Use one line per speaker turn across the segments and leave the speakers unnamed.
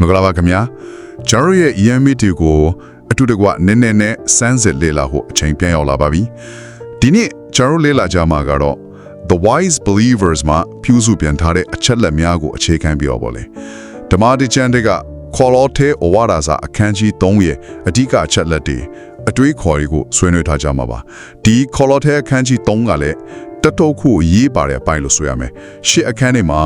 မင်္ဂလာပါခင်ဗျာကျွန်တော်ရဲ့ EMA တီကိုအတူတကွနည်းနည်းနဲ့စမ်းစစ်လေ့လာဖို့အချိန်ပြန်ရောက်လာပါပြီဒီနေ့ကျွန်တော်လေ့လာကြမှာကတော့ The Wise Believers မှာပြုစုပြန်ထားတဲ့အချက်လက်များကိုအခြေခံပြီးတော့ဗောလေဓမ္မတိကျမ်းတွေကခေါ်လို့တဲ့ဩဝါဒစာအခန်းကြီး3ရဲ့အဓိကအချက်လက်တွေအတွေးခေါ်တွေကိုဆွေးနွေးထားကြမှာပါဒီခေါ်လို့တဲ့အခန်းကြီး3ကလည်းတတုတ်ခုရေးပါတဲ့အပိုင်းလို့ဆိုရမယ်ရှစ်အခန်းထဲမှာ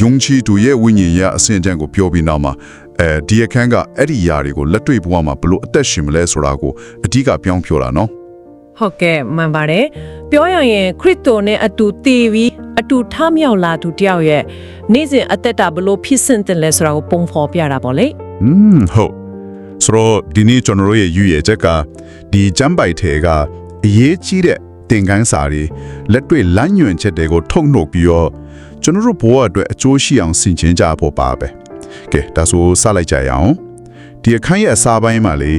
ယုံကြည်သူရဲ့ဝိညာဉ်ရေးအစဉ်အတန်းကိုပြောပြီးနောက်မှာအဲဒီအခန်းကအဲ့ဒီຢာတွေကိုလက်တွေ့ဘဝမှာဘလို့အသက်ရှင်မလဲဆိုတာကိုအဓိကပြောင်းပြောတာနော်
ဟုတ်ကဲ့မှန်ပါတယ်ပြောရရင်ခရစ်တော်နဲ့အတူတည်ပြီးအတူထမြောက်လာသူတယောက်ရဲ့နေ့စဉ်အသက်တာဘလို့ဖြစ်စင်တယ်လဲဆိုတာကိုပုံဖော်ပြတာပေါ့လေ
อืมဟုတ်ဆိုတော့ဒီနေ့ကျွန်တော်တို့ရဲ့ယူရဲ့ချက်ကဒီကျမ်းပိုက်ထဲကအရေးကြီးတဲ့သင်ခန်းစာတွေလက်တွေ့လမ်းညွှန်ချက်တွေကိုထုတ်နှုတ်ပြီးတော့ ကျွန်တော်တို့ဘဝအတွက်အကျိုးရှိအောင်ဆင်ခြင်ကြဖို့ပါပဲ။ကဲဒါဆိုစလိုက်ကြရအောင်။ဒီအခန်းရဲ့အစာပိုင်းမှာလေ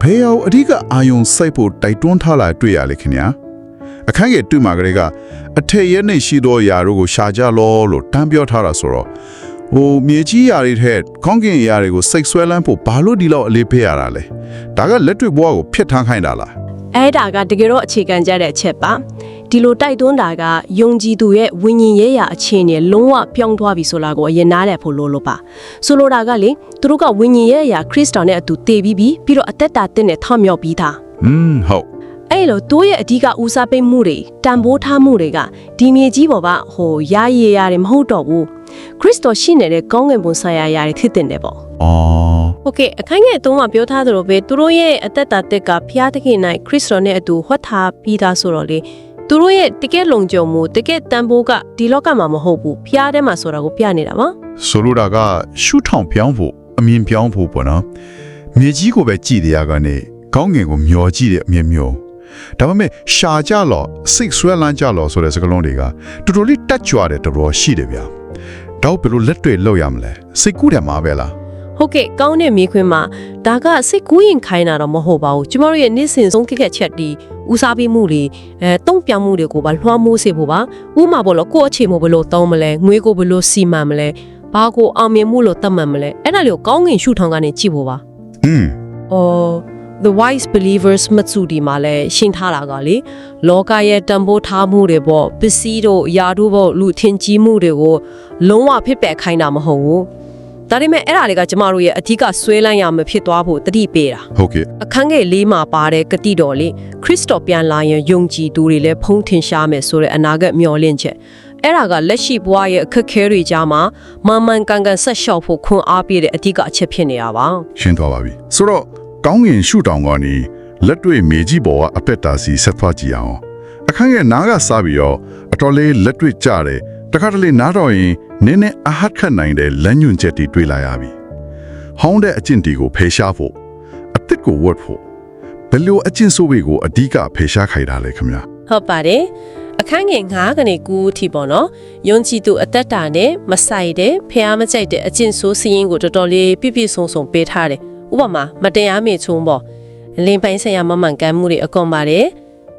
ဖေယောအဓိကအာယုံစိုက်ဖို့တိုက်တွန်းထားလာတွေ့ရလေခင်ဗျာ။အခန်းရဲ့တွေ့မှာကလေးကအထက်ရဲ့နေရှိသောယာတို့ကိုရှာကြလောလို့တန်းပြောထားတာဆိုတော့ဟိုမြေကြီးယာတွေထက်ခေါင်းကင်ယာတွေကိုစိတ်ဆွဲလန်းဖို့ဘာလို့ဒီလောက်အလေးပေးရတာလဲ။ဒါကလက်တွေ့ဘဝကိုဖျက်ထမ်းခိုင်းတာလား။
အဲဒါကတကယ်တော့အခြေခံကြတဲ့အချက်ပါ။ ဒီလိုတိုက်တွန်းတာကယုံကြည်သူရဲ့ဝိညာဉ်ရေးရာအခြေအနေလုံးဝပြောင်းသွားပြီဆိုတာကိုအရင်နားလည်ဖို့လိုလို့ပါဆိုလိုတာကလေသူတို့ကဝိညာဉ်ရေးရာခရစ်တော်နဲ့အတူတည်ပြီးပြီးပြီးတော့အသက်တာတင့်နဲ့ထောက်မြောက်ပြီးသား
อืมဟုတ်
အဲ့လိုတို့ရဲ့အဓိကဦးစားပေးမှုတွေတန်ဖိုးထားမှုတွေကဒီမြေကြီးပေါ်ကဟိုရရရရတယ်မဟုတ်တော့ဘူးခရစ်တော်ရှိနေတဲ့ကောင်းကင်ဘုံဆိုင်ရာရာတွေဖြစ်တင်တယ်ပေါ့
အော်
โอเคအခန်းငယ်အသုံးမှာပြောထားသလိုပဲသူတို့ရဲ့အသက်တာတက်ကဖျားသခင်၌ခရစ်တော်နဲ့အတူဟွက်ထားပြီးသားဆိုတော့လေ သူတို့ရဲ့တကယ်လုံခြုံမှုတကယ်တန်ဖိုးကဒီလောကမှာမဟုတ်ဘူးဖျားထဲမှာဆိုတာကိုပြနေတာပါ
ဆိုလိုတာကရှုထောင်ပြောင်းဖို့အမြင်ပြောင်းဖို့ပေါ့နော်မြေကြီးကိုပဲကြည်တရားကနေခေါင်းငင်ကိုမျောကြည့်တဲ့အမြင်မျိုးဒါပေမဲ့ရှာကြလောစိတ်ဆွဲလန်းကြလောဆိုတဲ့စကားလုံးတွေကတော်တော်လေးတက်ကြွတဲ့တော်တော်ရှိတယ်ဗျာတော့ဘယ်လိုလက်တွေ့လောက်ရမလဲစိတ်ကူးတယ်မှာပဲလား
ဟုတ်ကဲ့ကောင်းတဲ့မိခွန်းမှာဒါကစိတ်ကူးရင်ခိုင်းတာတော့မဟုတ်ပါဘူးကျမတို့ရဲ့နေ့စဉ်ဆုံးခက်ခက်ချက်ဒီဦးစားပေးမှုတွေအဲတုံ့ပြန်မှုတွေကိုပါလွှမ်းမိုးစေဖို့ပါဥပမာပေါ့လို့ကိုယ့်အခြေမို့ဘယ်လိုတောင်းမလဲငွေကိုဘယ်လိုစီမံမလဲဘာကိုအောင်မြင်မှုလို့သတ်မှတ်မလဲအဲ့ဒါလေးကိုကောင်းငင်ရှုထောင်ကနေကြည့်ဖို့ပါ
อืม
အော် the wise believers မတ်စုဒီမှာလဲရှင်းထားတာကလေလောကရဲ့တန်ဖိုးထားမှုတွေပေါ့ပစ္စည်းတို့ယာတို့ပေါ့လူထင်ကြီးမှုတွေကိုလုံးဝဖြစ်ပယ်ခိုင်းတာမဟုတ်ဘူး ဒါပေမဲ့အဲ့ဒါတွေကကျမတို့ရဲ့အဓိကဆွဲလန်းရမဖြစ်သွားဖို့တတိပေးတာ
ဟုတ်ကဲ့
အခန်းငယ်လေးမှာပါတဲ့ဂတိတော်လေးခရစ်တော်ပြန်လာရင်ယုံကြည်သူတွေလည်းဖုံးထင်ရှားမယ်ဆိုတဲ့အနာဂတ်မျှော်လင့်ချက်အဲ့ဒါကလက်ရှိဘဝရဲ့အခက်အခဲတွေကြားမှာမန်မှန်ကန်ကန်ဆက်လျှောက်ဖို့ခွန်အားပြည့်တဲ့အဓိကအချက်ဖြစ်နေတာပါ
ရှင်းသွားပါပြီဆိုတော့ကောင်းငင်ရှုတောင်ကနေလက်တွေ့မေကြီးပေါ်ကအပက်တာစီဆက်သွားကြည့်အောင်အခန်းရဲ့နားကစားပြီးတော့အတော်လေးလက်တွေ့ကြတယ်တခါတလေနားတော့ရင် နင်းနဲ့အဟတ်ခတ်နိုင်တဲ့လက်ညွန်ချက်တွေတွေ့လာရပြီဟောင်းတဲ့အကျင့်တွေကိုဖယ်ရှားဖို့အစ်စ်ကိုဝတ်ဖို့ဘယ်လိုအကျင့်ဆိုးတွေကိုအဓိကဖယ်ရှားခိုင်းတာလဲခင်ဗျာ
ဟုတ်ပါတယ်အခန်းငယ်9ကနေ9အထိပေါ့နော်ယုံကြည်သူအသက်တာနဲ့မဆိုင်တဲ့ဖះမကြိုက်တဲ့အကျင့်ဆိုးစည်းရင်းကိုတော်တော်လေးပြည့်ပြည့်စုံစုံပေးထားတယ်ဥပမာမတရားမေချုံးပေါ့လင်းပိုင်းဆိုင်ရာမမှန်ကန်မှုတွေအကုန်ပါတယ်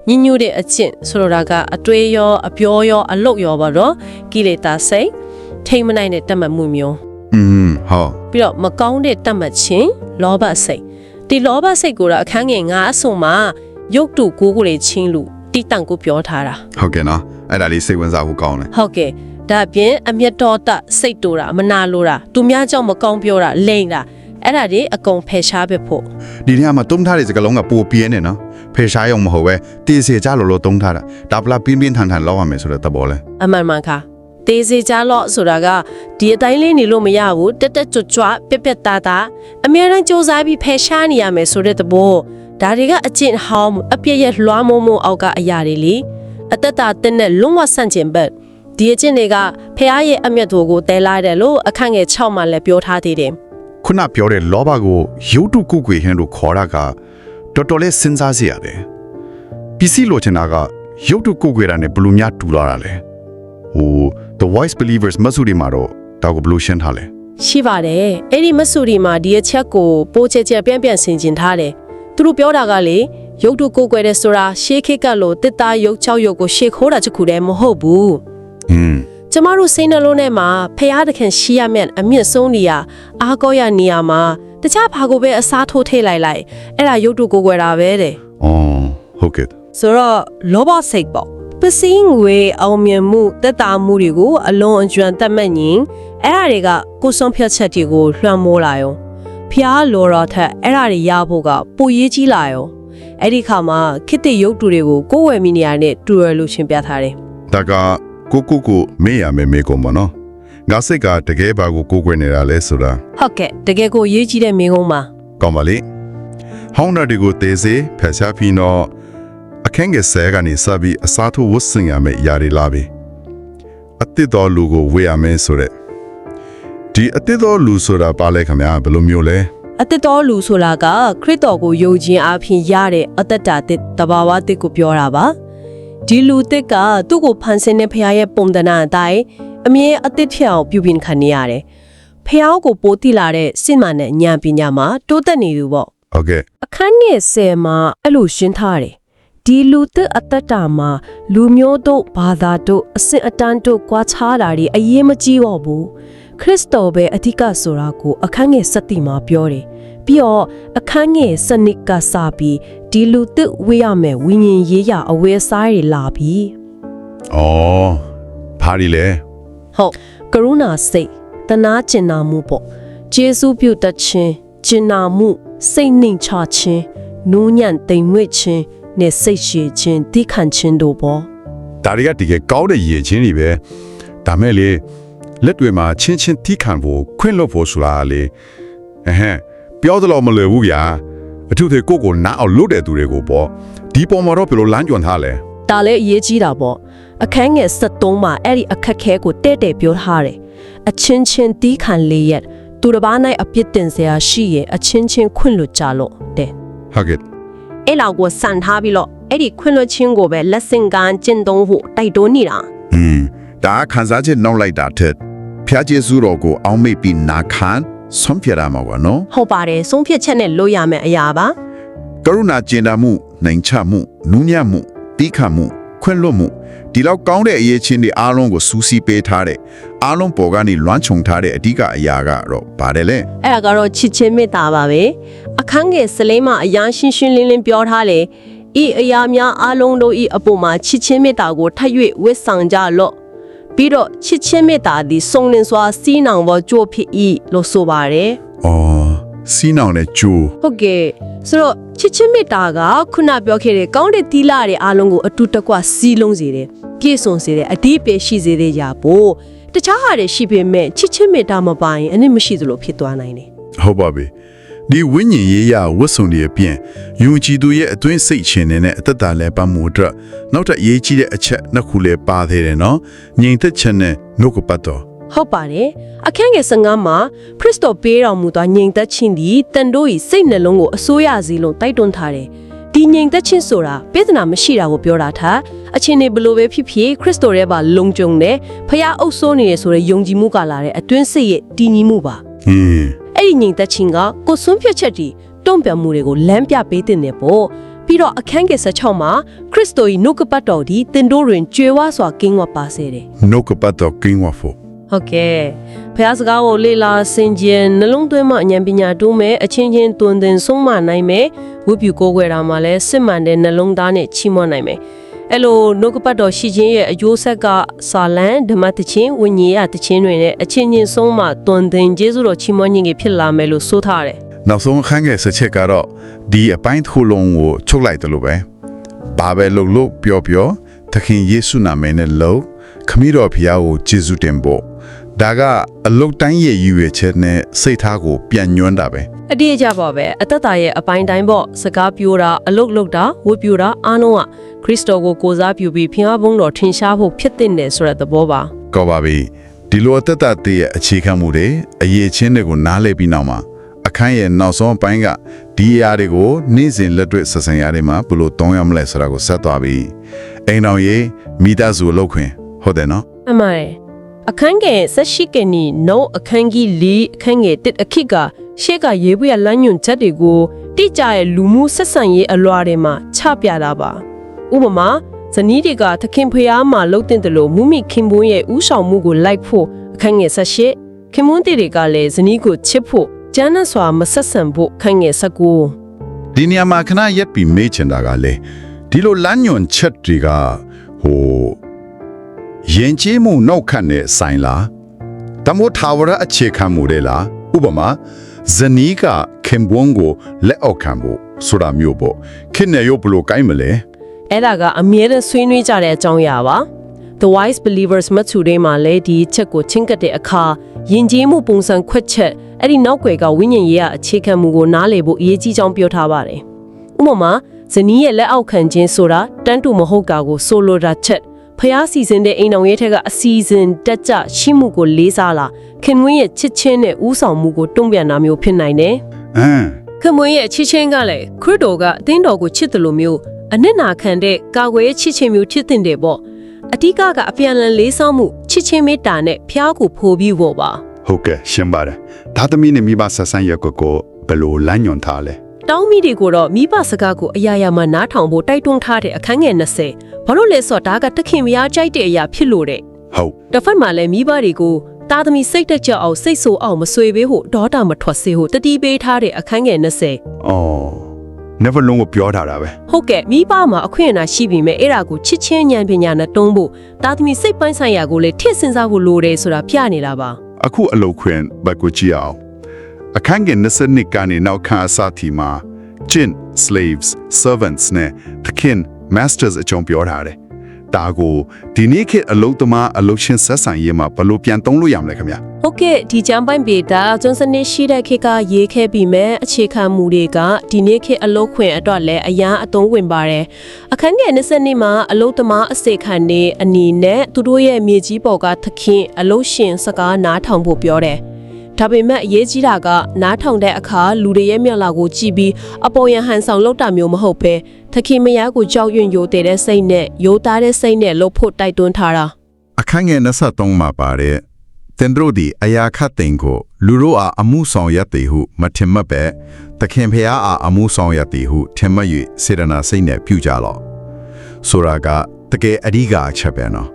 ညညူတဲ့အကျင့်ဆိုလိုတာကအတွေးရောအပြောရောအလုတ်ရောပေါ့နော်ကိလေသာစိတ် ထိမ့်မနိုင်တဲ့တတ်မှတ်မှုမျိုး
อืมဟော
ပြီးတော့မကောင်းတဲ့တတ်မှတ်ခြင်းလောဘစိတ်ဒီလောဘစိတ်ကိုတော့အခန်းငယ်9အစုံမှာရုပ်တုကိုးကိုယ်လေးချင်းလူတိတန့်ကိုပြောထားတာ
ဟုတ်ကဲ့နော်အဲ့ဒါလေးစိတ်ဝင်စားဖို့ကောင်းတယ်
ဟုတ်ကဲ့ဒါအပြင်အမျက်တော်တစိတ်တူတာမနာလိုတာသူများကြောင့်မကောင်းပြောတာလိမ့်တာအဲ့ဒါတွေအကုန်ဖယ်ရှားပစ်ဖို့
ဒီနေရာမှာတုံးထားတဲ့စကားလုံးကပိုပြင်းနေနော်ဖယ်ရှားရုံမဟုတ်ပဲတေးစေကြလို့လို့တုံးထားတာဒါပလာပြင်းပြင်းထန်ထန်လောက်ရမယ်ဆိုတဲ့သဘောလဲ
အမှန်မှန်ခါ တေးစေကြလော့ဆိုတာကဒီအတိုင်းလေးနေလို့မရဘူးတက်တက်ကြွကြွပြက်ပြက်သားသားအများရန်စ조사ပြီးဖယ်ရှားနေရမယ်ဆိုတဲ့သဘောဒါတွေကအကျင့်ဟောင်းအပြည့်ရဲ့လွှမ်းမိုးမှုအောက်ကအရာတွေလေအသက်တာတဲ့နဲ့လုံးဝဆန့်ကျင်ဘက်ဒီအကျင့်တွေကဖះရဲ့အမျက်တော်ကိုတဲလာတယ်လို့အခန့်ငယ်6မှာလည်းပြောထားသေးတယ်
ခုနပြောတဲ့လောဘကိုရုပ်တုကုကွေဟင်းလို့ခေါ်တာကတော်တော်လေးစဉ်းစားစရာတယ်ပစ္စည်းလိုချင်တာကရုပ်တုကုကွေတာနဲ့ဘယ်လိုများတူလာတာလဲဟို the wise believers မဆူဒီမှာတော့ဒါကိုဘယ်လိုရှင်းထားလဲ
ရှိပါတယ်အဲ့ဒီမဆူရီမှာဒီအချက်ကိုပိုးချက်ချက်ပြန့်ပြန့်ဆင်ခြင်ထားတယ်သူတို့ပြောတာကလေရုပ်တုကိုယ်ကွယ်တဲ့ဆိုတာရှေးခေတ်ကလို့တစ်သားရုပ်6ရုပ်ကိုရှေးခိုးတာချက်ခုတည်းမဟုတ်ဘူး
อืม
တကျမတို့စိတ်နှလုံးထဲမှာဖျားသခင်ရှိရမယ့်အမြင့်ဆုံးနေရာအားကိုးရနေရာမှာတခြားဘာကိုပဲအစားထိုးထည့်လိုက်လိုက်အဲ့ဒါရုပ်တုကိုယ်ွယ်တာပဲတဲ့
အော်ဟုတ်ကဲ့
ဆိုတော့လောဘစိတ်ပေါ့ ပစည်းငွေအောင်မြင်မှုတက်တာမှုတွေကိုအလွန်အကျွမ်းတတ်မှတ်ရင်အဲ့ဒါတွေကကိုယ်ဆုံးဖြတ်ချက်တွေကိုလွှမ်းမိုးလာရောဖျားလော်တော်ထက်အဲ့ဒါတွေရဖို့ကပိုရေးကြီးလာရောအဲ့ဒီခါမှာခိတ္တရုပ်တုတွေကိုကိုယ်ဝယ်မိနေရတဲ့တူရလို့ရှင်းပြထားတယ်
ဒါကကိုကိုကိုမေ့ရမယ်မေ့ကုန်ပါနော်ငါစိတ်ကတကယ်ပါကိုကိုကိုွယ်နေတာလဲဆိုတာ
ဟုတ်ကဲ့တကယ်ကိုရေးကြီးတဲ့မိကုံးပါ
ကောင်းပါလေဟောင်းနာတွေကိုတေးစေဖက်ရှားပြီးတော့ အခန်းငယ်ဆဲကနေစပြီးအစားထိုးဝတ်ဆင်ရမယ်ຢာတွေလာပြီအတစ်တော်လူကိုဝေးရမယ်ဆိုတဲ့ဒီအတစ်တော်လူဆိုတာပါလဲခင်ဗျာဘယ်လိုမျိုးလဲ
အသက်တော်လူဆိုတာကခရစ်တော်ကိုယုံခြင်းအပြင်ရတဲ့အသက်တာတစ်တဘာဝတစ်ကိုပြောတာပါဒီလူတစ်ကသူ့ကိုဖန်ဆင်းတဲ့ဖခင်ရဲ့ပုံသဏ္ဍာန်အတိုင်းအမြဲအသက်ထအောင်ပြုပြင်ခံနေရတယ်ဖခင်ကိုပိုတိလာတဲ့စိတ်မှန်တဲ့ဉာဏ်ပညာမှာတိုးတက်နေသူပေါ့
ဟုတ်ကဲ့
အခန်းငယ်ဆယ်မှာအဲ့လိုရှင်းထားတယ် ဒီလူသစ်အသက်တာမှာလူမျိုးတို့ဘာသာတို့အစစ်အတန်းတို့ကွာခြားတာတွေအရေးမကြီးတော့ဘူးခရစ်တော်ပဲအဓိကဆိုတာကိုအခန်းငယ်7တိမှာပြောတယ်ပြီးတော့အခန်းငယ်စနစ်ကစပြီးဒီလူသစ်ဝေးရမယ်ဝိညာဉ်ရေးရအဝဲစားတွေလာပြီ
အော်ဘာဒီလဲ
ဟုတ်ကရုဏာစိတ်တနာကျင်နာမှုပေါ့ဂျေစုပြုတတ်ခြင်းကျင်နာမှုစိတ်နှိမ်ချခြင်းနူးညံ့တိမ်မွေ့ခြင်း နဲ့စိတ်ရှည်ခြင်းတိခံခြင်းတို့ပေါ့
ဒါတွေကတကယ်ကောင်းတဲ့ရည်ချင်းတွေပဲဒါမဲ့လေလက်တွေမှာချင်းချင်းထိခံဖို့ခွင့်လွတ်ဖို့ဆိုတာလေအဟမ်းပြောသလိုမလွယ်ဘူးဗျာအထူးသဖြင့်ကိုယ့်ကိုနားအောင်လုပ်တဲ့သူတွေကိုပေါ့ဒီပေါ်မှာတော့ဘယ်လိုလမ်းကြွန်ထားလဲ
ဒါလည်းအရေးကြီးတာပေါ့အခန်းငယ်73မှာအဲ့ဒီအခက်ခဲကိုတဲ့တဲ့ပြောထားတယ်အချင်းချင်းတီးခံလေးရက်သူတစ်ပါး၌အပြစ်တင်စရာရှိရင်အချင်းချင်းခွင့်လွတ်ကြလို့တဲ့
ဟုတ်ကဲ့
အဲ့လောက်ကိုစံထားပြီးတော့အဲ့ဒီခွင့်လွတ်ခြင်းကိုပဲလက်ဆင့်ကမ်းကျင့်သုံးဖို့တိုက်တွန်းနေတာ
อืมဒါကခံစားချက်နောက်လိုက်တာတဲ့ဖျားကျေးဇူးတော်ကိုအောင်းမိတ်ပြီးနာခံဆုံးဖြတ်ရမှာကွာနော်
ဟုတ်ပါတယ်ဆုံးဖြတ်ချက်နဲ့လို့ရမယ်အရာပါ
ကရုဏာကျင်နာမှုနိုင်ချမှုနူးညံ့မှုတိခတ်မှု ခွင့်လွတ်မှုဒီလောက်ကောင်းတဲ့အရေးချင်းတွေအားလုံးကိုစူးစီးပေးထားတဲ့အားလုံးပေါ်ကနေလွှမ်းခြုံထားတဲ့အဓိကအရာကတော့ဗါတယ်လေ
အဲ့ဒါကတော့ချစ်ချင်းမေတ္တာပါပဲအခန်းငယ်စလေးမှာအရာရှင်းရှင်းလင်းလင်းပြောထားလေဤအရာများအလုံးတို့ဤအပေါ်မှာချစ်ချင်းမေတ္တာကိုထပ်၍ဝတ်ဆောင်ကြလော့ပြီးတော့ချစ်ချင်းမေတ္တာသည်စုံလင်စွာစီးနောင်ပေါ်ကြိုးဖြစ်၏လို့ဆိုပါတယ်။
အော် စီးနောင်တဲ့ဂျိုး
ဟုတ်ကဲ့ဆိုတော့ချစ်ချင်းမေတ္တာကခုနပြောခဲ့တဲ့ကောင်းတဲ့သီလတွေအားလုံးကိုအတူတကွစီးလုံးစေတယ်ပြည့်စုံစေတယ်အတိအပေရှိစေတဲ့ຢာဖို့တခြားဟာတွေရှိပေမဲ့ချစ်ချင်းမေတ္တာမပါရင်အနစ်မရှိသလိုဖြစ်သွားနိုင်တယ်
ဟုတ်ပါပြီ။ဒီဝိညာဉ်ရေးရဝတ်စုံတွေအပြင်ယုံကြည်သူရဲ့အတွင်းစိတ်ရှင်နေနဲ့အသက်တာလဲပတ်မှုအတွက်နောက်ထပ်အရေးကြီးတဲ့အချက်နှစ်ခုလဲပါသေးတယ်နော်။ငြိမ်သက်ချက်နဲ့နှုတ်ကပတ်တော်
ဟုတ်ပါတယ်အခန်းငယ်15မှာခရစ်တော်ပေးတော်မူသောငြိမ်သက်ခြင်းသည်တန်တို့၏စိတ်နှလုံးကိုအစိုးရစေလို့တိုက်တွန်းထားတယ်ဒီငြိမ်သက်ခြင်းဆိုတာပေးသနာမရှိတာကိုပြောတာထားအချင်းနေဘလို့ပဲဖြစ်ဖြစ်ခရစ်တော်ရဲ့ပါလုံခြုံတယ်ဖခင်အုပ်စိုးနေရဆိုတဲ့ယုံကြည်မှုကလာတဲ့အတွင်းစိတ်ရဲ့တည်ငြိမ်မှုပါ။
ဟင်း
အဲ့ဒီငြိမ်သက်ခြင်းကကိုယ်စွန့်ဖြတ်ချက်တွေတုံ့ပြန်မှုတွေကိုလမ်းပြပေးတဲ့နေပေါ့ပြီးတော့အခန်းငယ်16မှာခရစ်တော်၏နှုတ်ကပတ်တော်ဒီတင်တို့တွင်ကြွယ်ဝစွာကင်းဝတ်ပါစေတယ်
နှုတ်ကပတ်တော်ကင်းဝဖို့
ဟုတ်ကဲ့ဖះစကားကိုလေ့လာဆင်ခြင်နှလုံးသွင်းမှအဉာဏ်ပညာတိုးမယ်အချင်းချင်းတွင်တင်ဆုံးမနိုင်မယ်ဝိပုကိုးကွယ်တာမှာလဲစစ်မှန်တဲ့နှလုံးသားနဲ့ချီးမွမ်းနိုင်မယ်အဲ့လိုနှုတ်ကပတ်တော်ရှိခြင်းရဲ့အကျိုးဆက်ကစာလံဓမ္မတခြင်းဝိညာဉ်ရတခြင်းတွေနဲ့အချင်းချင်းဆုံးမတွင်တင်ကျေးဇူးတော်ချီးမွမ်းခြင်းတွေဖြစ်လာမယ်လို့ဆိုထားတယ်
နောက်ဆုံးခန်းငယ်ဆက်ချက်ကတော့ဒီအပိုင်းတစ်ခုလုံးကိုချုပ်လိုက်တယ်လို့ပဲဘာပဲလုပ်လို့ပြောပြောသခင်ယေရှုနာမည်နဲ့လို့ခမည်းတော်ဖျားကိုကျေးဇူးတင်ဖို့ ဒါကအလုတ်တိုင်းရဲ့ရည်ရွယ်ချက်နဲ့စိတ်ထားကိုပြန်ညွှန်းတာပဲ
အတိအကျပါပဲအသက်တာရဲ့အပိုင်းတိုင်းပေါ့စကားပြောတာအလုတ်လုတ်တာဝတ်ပြတာအားလုံးကခရစ်တော်ကိုကိုးစားပြုပြီးဖျားဘုံတော်ထင်ရှားဖို့ဖြစ်တဲ့နယ်ဆိုတဲ့သဘောပါ
ကောပါပြီဒီလိုအသက်တာတည်းရဲ့အခြေခံမှုတွေအရေးချင်းတွေကိုနားလည်ပြီးနောက်မှာအခန်းရဲ့နောက်ဆုံးအပိုင်းကဒီအရာတွေကိုနေ့စဉ်လက်တွေ့ဆက်ဆံရတဲ့မှာဘယ်လိုတောင်းရမလဲဆိုတာကိုဆက်သွားပြီးအိမ်တော်ရေးမိသားစုအလုပ်ခွင်ဟုတ်တယ်နော်
အမှန်တယ် အခန်းငယ်ဆက်ရှိကနီနောအခန်းကြီး၄အခန်းငယ်တစ်အခစ်ကရှေ့ကရေးပွေလမ်းညွန်ချက်တွေကိုတိကျရဲ့လူမှုဆက်ဆံရေးအလွှာတွေမှာချပြတာပါဥပမာဇနီးတွေကသခင်ဖျားမှာလှုပ်တင်တယ်လို့မူမီခင်ပွန်းရဲ့ဥဆောင်မှုကိုလိုက်ဖို့အခန်းငယ်ဆက်ရှိခင်ပွန်းတီတွေကလည်းဇနီးကိုချစ်ဖို့ကျန်းနဲ့စွာမဆက်ဆံဖို့အခန်းငယ်ဆက်ကို
ဒီနေရာမှာခဏရက်ပြီးမေးချင်တာကလေဒီလိုလမ်းညွန်ချက်တွေကဟို ရင်ကျေးမှုနောက်ခတ်နဲ့ဆိုင်လားတမို့ထာဝရအခြေခံမှုတွေလားဥပမာဇနီးကခင်ဘွန်းကိုလက်အောက်ခံဖို့ဆိုတာမျိုးပေါ့ခင်နေရောဘလို့ကိုင်းမလဲ
အဲ့ဒါကအမြဲတမ်းဆွေးနွေးကြတဲ့အကြောင်းအရာပါ The Wise Believers မထူတွေမှာလည်းဒီအချက်ကိုချင်းကပ်တဲ့အခါယဉ်ကျေးမှုပုံစံခွက်ချက်အဲ့ဒီနောက်ွယ်ကဝိညာဉ်ရေးရအခြေခံမှုကိုနားလည်ဖို့အရေးကြီးကြောင်းပြောထားပါတယ်ဥပမာဇနီးရဲ့လက်အောက်ခံခြင်းဆိုတာတန်းတူမဟုတ်တာကိုဆိုလိုတာချက် ဖျားစီစဉ်တဲ့အိမ်တော်ရဲ့ထက်ကအစီအစဉ်တက်ကြရှိမှုကိုလေးစားလာခင်ဝင်းရဲ့ချစ်ချင်းနဲ့ဥဆောင်မှုကိုတုံ့ပြန်တာမျိုးဖြစ်နိုင်တယ်
အမ်
ခင်မွေးရဲ့ချစ်ချင်းကလည်းခရစ်တော်ကအသင်းတော်ကိုချစ်တယ်လို့မျိုးအနစ်နာခံတဲ့ကာကွယ်ရဲ့ချစ်ချင်းမျိုးဖြစ်တဲ့တယ်ပေါ့အဓိကကအပြန်လည်လေးစားမှုချစ်ချင်းမေတ္တာနဲ့ဖျားကိုဖိုးပြီးဖို့ပါ
ဟုတ်ကဲ့ရှင်းပါတယ်ဒါသမီးနဲ့မိဘဆက်ဆံရက်ကိုကိုဘယ်လိုလမ်းညွန်ထားလဲ
တောင်းမိတွေကိုတော့မိဘစကားကိုအရာရာမှနားထောင်ဖို့တိုက်တွန်းထားတဲ့အခန်းငယ်20ဘာလို့လဲဆိုတော့ဒါကတခင်မယားကြိုက်တဲ့အရာဖြစ်လို့တဲ့
ဟုတ်
တစ်ဖက်မှာလည်းမိဘတွေကိုတာသမီစိတ်တက်ကြအောင်စိတ်ဆိုးအောင်မဆွေပေးဖို့ဒေါတာမထွက်စေဖို့တတိပေးထားတဲ့အခန်းငယ်20
အော် never လုံးကိုပြောထားတာပဲ
ဟုတ်ကဲ့မိဘမှာအခွင့်အရေးရှိပြီမဲ့အဲ့ဒါကိုချစ်ချင်းဉာဏ်ပညာနဲ့တုံးဖို့တာသမီစိတ်ပိုင်းဆိုင်ရာကိုလည်းထည့်စဉ်းစားဖို့လိုတယ်ဆိုတာပြနေတာပါ
အခုအလုပ်ခွင့်ဘက်ကိုကြည့်အောင် အခန်းငယ်22ကနေနောက်ခန်းအစတီမှာ chin slaves servants နဲ့ the kin masters အကြောင်းပြောထားတယ်ဒါကိုဒီနေ့ခေတ်အလုပ်သမားအလုပ်ရှင်ဆက်ဆံရေးမှာဘယ်လိုပြန်သုံးလို့ရမလဲခင်ဗျာ
ဟုတ်ကဲ့ဒီကျမ်းပိုင်းပေတာကျွန်းစနစ်ရှိတဲ့ခေတ်ကရေးခဲ့ပြီးမဲ့အခြေခံမူတွေကဒီနေ့ခေတ်အလုပ်ခွင့်အတွက်လည်းအရန်အသုံးဝင်ပါတယ်အခန်းငယ်22မှာအလုပ်သမားအစေခံနေအနေနဲ့သူတို့ရဲ့မြေကြီးပေါ်ကသခင်အလုပ်ရှင်စကားနားထောင်ဖို့ပြောတယ် ဒါပေမဲ့အရေးကြီးတာကနားထောင်တဲ့အခါလူတွေရဲ့မျက်လာကိုကြည့်ပြီးအပေါ်ယံဟန်ဆောင်လောက်တာမျိုးမဟုတ်ပဲသခင်မယားကိုကြောက်ရွံ့ယိုတဲ့တဲ့စိတ်နဲ့ယိုသားတဲ့စိတ်နဲ့လှုပ်ဖို့တိုက်တွန်းထားတာ
အခန်းငယ်23မှာပါတဲ့တင်တို့ဒီအယာခတ်တင်ကိုလူတို့အားအမှုဆောင်ရသည်ဟုမထင်မှတ်ပဲတခင်ဖျားအားအမှုဆောင်ရသည်ဟုထင်မှတ်၍စေတနာစိတ်နဲ့ပြုကြလော့ဆိုတာကတကယ်အဓိကအချက်ပဲနော်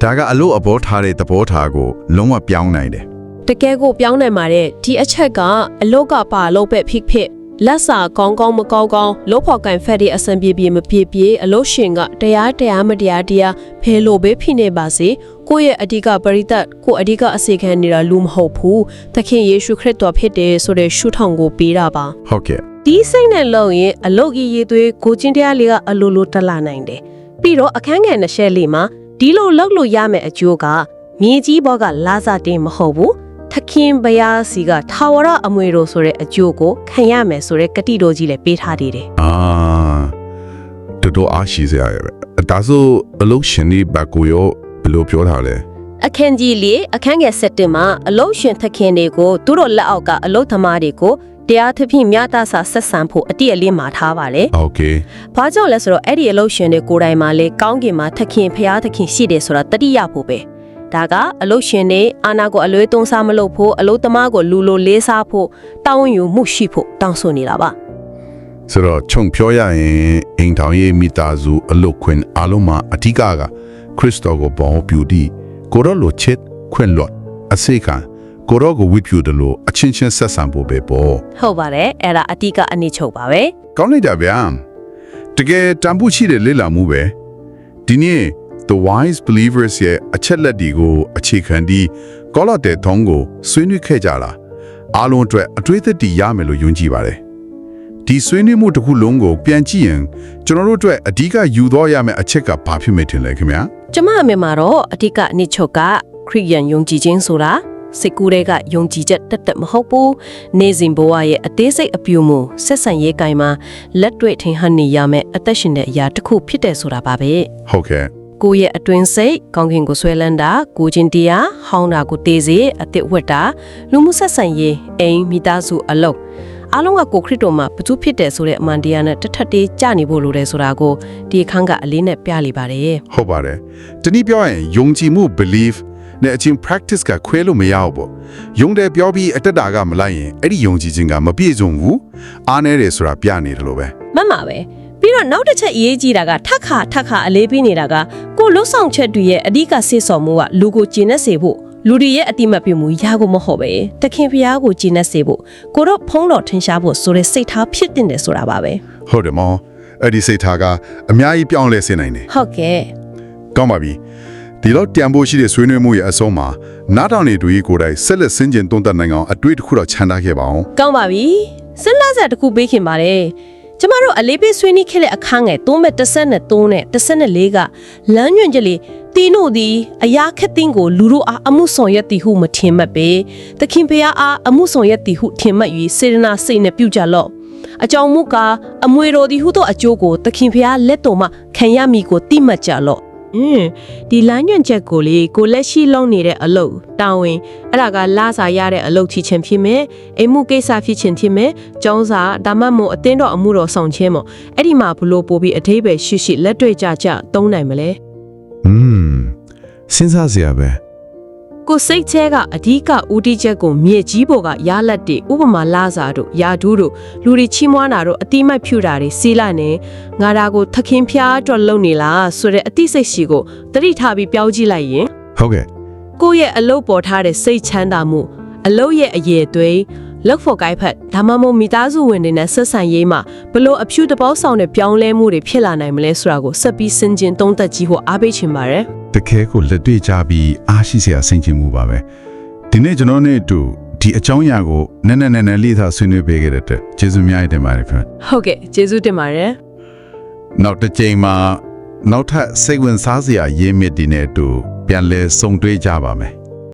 ဒါကအလို့အဘောထားတဲ့သဘောထားကိုလုံးဝပြောင်းနိုင်တယ်
တကယ်ကိုပြောင်းနိုင်ပါတယ်ဒီအချက်ကအလောက်ကပါလို့ပဲဖြစ်ဖြစ်လက်စာကောင်းကောင်းမကောင်းကောင်းလို့ဖော်ကန်ဖက်တဲ့အဆင်ပြေပြေမပြေပြေအလို့ရှင်ကတရားတရားမတရားတရားဖဲလို့ပဲဖြစ်နေပါစေကိုယ့်ရဲ့အဓိကပရိသတ်ကိုယ့်အဓိကအစေခံနေတာလူမဟုတ်ဘူးသခင်ယေရှုခရစ်တော်ဖြစ်တယ်ဆိုတဲ့ရှုထောင့်ကိုပေးတာပါ
ဟုတ်ကဲ့
ဒီစိတ်နဲ့လုံရင်အလုတ်ကြီးရေးသွေးကိုချင်းတရားလေးကအလိုလိုတက်လာနိုင်တယ်ပြီးတော့အခန်းငယ်နှစ်ရှက်လေးမှာဒီလိုလောက်လို့ရမယ်အကျိုးကမြေကြီးဘောကလာစားတင်မဟုတ်ဘူး သခင်ဘုရားစီကထာဝရအမွေတော်ဆိုတဲ့အကျိုးကိုခံရမယ်ဆိုတဲ့ကတိတော်ကြီးလည်းပေးထားသေးတယ်။
အာတော်တော်အားရှိစရာပဲ။ဒါဆိုအလုံးရှင်ဒီဘကူရောဘယ်လိုပြောထားလဲ။
အခန်းကြီးလေးအခန်းငယ်7တင်မှာအလုံးရှင်သခင်တွေကိုသူတို့လက်အောက်ကအလုံးသမားတွေကိုတရားသဖြင့်မြတ်သားစာဆက်ဆံဖို့အတိအလင်းမှာထားပါလေ။
Okay ။
ဘာကြောင့်လဲဆိုတော့အဲ့ဒီအလုံးရှင်တွေကိုယ်တိုင်မှာလေကောင်းကင်မှာသခင်ဖျားသခင်ရှိတယ်ဆိုတာတတိယဖို့ပဲ။ ဒါကအလုပ်ရှင်တွေအာနာကိုအလွဲသုံးစားမလုပ်ဖို့အလုပ်သမားကိုလူလိုလေးစားဖို့တောင်းယူမှုရှိဖို့တောင်းဆိုနေတာပါ
ဆိုတော့ခြုံပြောရရင်အိမ်ထောင်ရေးမိသားစုအလုပ်ခွင့်အလုံးမှာအထူးကခရစ်တော်ကိုဘောပြူဒီကိုရောလိုချစ်ခွင့်လွတ်အစေခံကိုရောကိုဝိပြူတယ်လို့အချင်းချင်းဆက်ဆံဖို့ပဲပေါ့။
ဟုတ်ပါတယ်အဲ့ဒါအတိကအနည်းချုပ်ပါပဲ
ကောင်းလိုက်တာဗျာတကယ်တန်ဖိုးရှိတဲ့လေ့လာမှုပဲဒီနေ့ the wise believers ရဲ့အချက်လက်တွေကိုအခြေခံပြီးကောလာတဲ့ထုံးကိုဆွေးနွေးခဲ့ကြတာအားလုံးအတွက်အတွေ့အသက်တည်ရမယ်လို့ယုံကြည်ပါတယ်ဒီဆွေးနွေးမှုတစ်ခုလုံးကိုပြန်ကြည့်ရင်ကျွန်တော်တို့အတွက်အဓိကယူသွားရမယ့်အချက်ကဘာဖြစ်မယ်ထင်လဲခင်ဗျာ။
ကျမအမြင်မှာတော့အတိကအနည်းချုပ်ကခရိယန်ယုံကြည်ခြင်းဆိုတာစိတ်ကူးတွေကယုံကြည်ချက်တက်တက်မဟုတ်ဘူး။နေစဉ်ဘဝရဲ့အသေးစိတ်အပြူမှုဆက်ဆံရေးကိုင်မှာလက်တွေ့ထင်ဟန်နေရမယ်အသက်ရှင်တဲ့အရာတစ်ခုဖြစ်တယ်ဆိုတာပါပဲ။
ဟုတ်ကဲ့
ကိုယ့်ရဲ့အတွင်းစိတ်ကောင်းကင်ကိုဆွဲလန်းတာကိုချင်းတရားဟောင်းတာကိုတေးစေအစ်စ်ဝတ်တာလူမှုဆက်ဆံရေးအိမ်မိသားစုအလုပ်အားလုံးကကိုခရစ်တော်မှာဘသူဖြစ်တယ်ဆိုတဲ့အမှန်တရားနဲ့တစ်ထပ်တေးကြနေဖို့လိုတယ်ဆိုတာကိုဒီအခန်းကအလေးနဲ့ပြလိပါတယ်
ဟုတ်ပါတယ်တနည်းပြောရင်ယုံကြည်မှု belief နဲ့အချင်း practice ကခွဲလို့မရဘူးပေါ့ယုံတယ်ပြောပြီးအတက်တာကမလိုက်ရင်အဲ့ဒီယုံကြည်ခြင်းကမပြည့်စုံဘူးအားနည်းတယ်ဆိုတာပြနေတယ်လို့ပဲ
မှတ်ပါပဲ
ပြီးတော့နောက်တစ်ချက်အရေးကြီးတာကထက်ခါထက်ခါအလေးပေးနေတာကကိုလှုပ်ဆောင်ချက်တွေရဲ့အဓိကစေဆော်မှုကလူကိုကျင့်နေစေဖို့လူတွေရဲ့အတိမတ်ပြမှုရကိုမဟုတ်ပဲတခင်ဖျားကိုကျင့်နေစေဖို့ကိုတော့ဖုံးတော်ထင်ရှားဖို့ဆိုတဲ့စိတ်ထားဖြစ်တင်တယ်ဆိုတာပါပဲ
ဟုတ်တယ်မောအဲ့ဒီစိတ်ထားကအများကြီးပြောင်းလဲစေနိုင်တယ်
ဟုတ်ကဲ့
ကောင်းပါပြီဒီတော့တန်ဖိုးရှိတဲ့ဆွေးနွေးမှုရဲ့အဆုံးမှာနားထောင်နေသူကြီးကိုယ်တိုင်ဆက်လက်ဆင်ကျင်သုံးသပ်နိုင်အောင်အတွေ့အတစ်ခုတော့ခြံထားခဲ့ပါအောင်
ကောင်းပါပြီစဉ်းလာဆက်တစ်ခုပေးခင်ပါတယ် ကျမတို့အလေးပေးဆွေးနွေးခဲ့တဲ့အခန်းငယ်3မဲ့33နဲ့34ကလမ်းညွှန်ချက်လေးတီနိုသည်အရာခက်တင်ကိုလူတို့အားအမှုဆောင်ရွက်သည်ဟုမထင်မှတ်ပေသခင်ဖျားအားအမှုဆောင်ရွက်သည်ဟုထင်မှတ်၍စေရနာစိတ်နဲ့ပြုကြလော့အကြောင်းမူကားအမွေတော်သည်ဟုသောအကျိုးကိုသခင်ဖျားလက်တော်မှခံရမည်ကိုတိမှတ်ကြလော့
အင်းဒီလမ်းညွှန်ချက်ကိုလေကိုလက်ရှိလုပ်နေတဲ့အလုပ်တာဝန်အဲ့ဒါကလာစာရတဲ့အလုပ်ချီချင်းဖြစ်မယ်အိမ်မှုကိစ္စဖြစ်ချင်းဖြစ်မယ်ကျောင်းစာဒါမှမဟုတ်အတင်းတော်အမှုတော်ဆောင်ချင်းမို့အဲ့ဒီမှာဘလို့ပို့ပြီးအသေးပဲရှိရှိလက်တွေ့ကြကြသုံးနိုင်မလဲ
อืมစဉ်းစားစရာပဲ
ကိုစိတ်แท้ကအဓိကဦးတည်ချက်ကိုမြေကြီးပေါ်ကရလက်တွေဥပမာလာစာတို့ယာဒူးတို့လူတွေချီးမွမ်းတာတို့အတိမတ်ဖြူတာတွေစီးလာနေငါဒါကိုသခင်ဖျားအတွက်လုပ်နေလားဆိုတဲ့အတိစိတ်ရှိကိုတတိထားပြီးပြောင်းကြည့်လိုက်ရင်
ဟုတ်ကဲ့
ကိုယ့်ရဲ့အလုပ်ပေါ်ထားတဲ့စိတ်ချမ်းသာမှုအလုပ်ရဲ့အရေးအသွေး လောက်ဖို့ကိုက်ဖက်ဒါမှမဟုတ်မိသားစုဝင်တွေနဲ့ဆက်ဆံရေးမှာဘလို့အဖြူတပေါဆောင်တဲ့ပြောင်းလဲမှုတွေဖြစ်လာနိုင်မလဲဆိုတာကိုဆက်ပြီးစဉ်းကျင်သုံးသပ်ကြည့်ဖို့အားပေးချင်ပါတယ်
တကယ်ကိုလက်တွေ့ကြပြီးအားရှိစရာဆင်ခြင်မှုပါပဲဒီနေ့ကျွန်တော်နဲ့အတူဒီအကြောင်းအရာကိုနည်းနည်းနည်းနည်းလေးသာဆွေးနွေးပေးခဲ့တဲ့အတွက်ကျေးဇူးအများကြီးတင်ပါတယ်ခင်ဗျ
ဟုတ်ကဲ့ကျေးဇူးတင်ပါတယ်
နောက်တစ်ချိန်မှာနောက်ထပ်စိတ်ဝင်စားစရာရေးမြစ်ဒီနဲ့အတူပြန်လဲဆုံတွေ့ကြပါမယ်